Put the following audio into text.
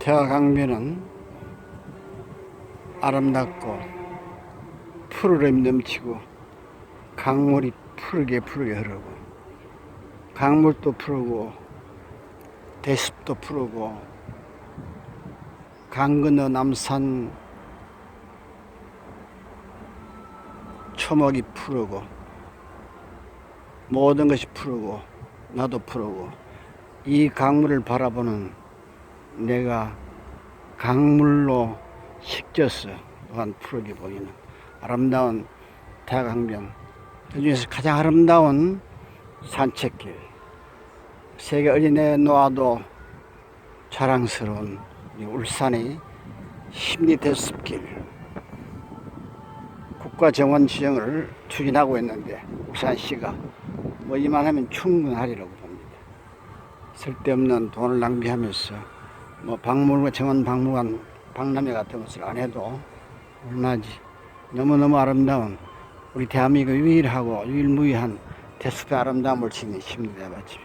태화강변은 아름답고 푸르름 넘치고 강물이 푸르게 푸르게 흐르고 강물도 푸르고 대숲도 푸르고 강 건너 남산 초목이 푸르고 모든 것이 푸르고 나도 푸르고 이 강물을 바라보는 내가 강물로 식졌어 또한 푸르게 보이는 아름다운 대강변. 그 중에서 가장 아름다운 산책길. 세계 어린애 놓아도 자랑스러운 이 울산의 심리대 숲길. 국가정원 지정을 추진하고 있는데 울산시가 뭐 이만하면 충분하리라고 봅니다. 쓸데없는 돈을 낭비하면서 뭐 박물관 정원 박물관 박람회 같은 것을 안 해도 얼마지 너무너무 아름다운 우리 대한민국 유일하고 유일무이한 대숲의 아름다움을 지닌 심리대밭집